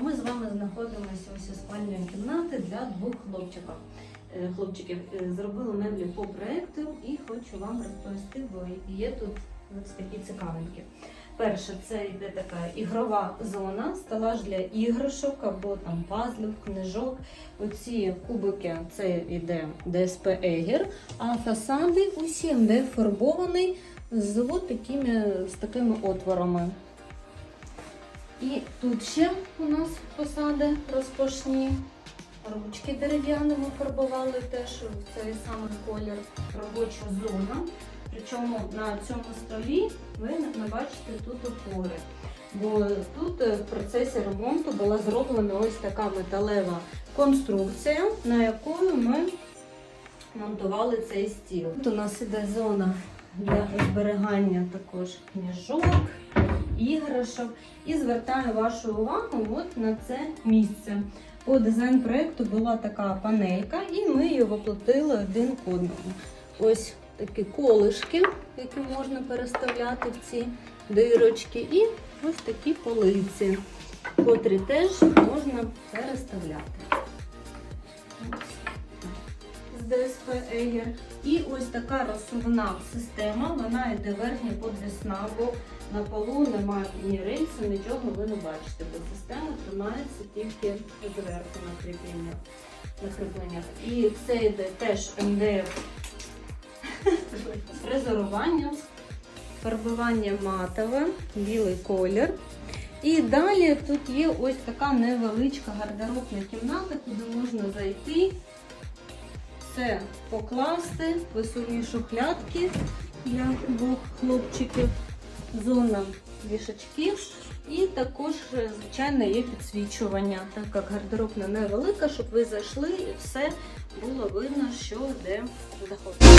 А ми з вами знаходимося ось у спальній кімнаті для двох хлопчиків. Е, Хлопчиків Е, зробили меблі по проекту і хочу вам розповісти, бо є тут ось такі цікавинки. Перше, це йде така ігрова зона, стелаж для іграшок або там пазлів, книжок. Оці кубики це йде ДСП Егер, а фасади усі не фарбовані з такими, з такими отворами. І тут ще у нас фасади розпашні. Ручки дерев'яні ми фарбували теж в цей самий колір. Робоча зона. Причому на цьому столі ви не бачите тут опори. Бо тут е, в процесі ремонту була зроблена ось така металева конструкція, на якою ми монтували цей стіл. Тут у нас іде зона для зберігання також книжок, іграшок. І звертаю вашу увагу от на це місце. По дизайн проекту була така панелька, і ми її воплотили один к одному. Ось такі колишки, які можна переставляти в ці дирочки, і ось такі полиці, котрі теж можна переставляти. ДСП Егер. І ось така розсувна система, вона йде верхня подвісна, бо на полу немає ні рельсу, нічого ви не бачите, бо система тримається тільки зверху на кріпленнях. На кріпленнях. І це йде теж МДФ фрезерування, фарбування матове, білий колір. І далі тут є ось така невеличка гардеробна кімната, куди можна зайти, все покласти, висувні шухлядки для двох хлопчиків, зона вішачки. І також, звичайно, є підсвічування, так як гардеробна невелика, щоб ви зайшли і все було видно, що де знаходиться.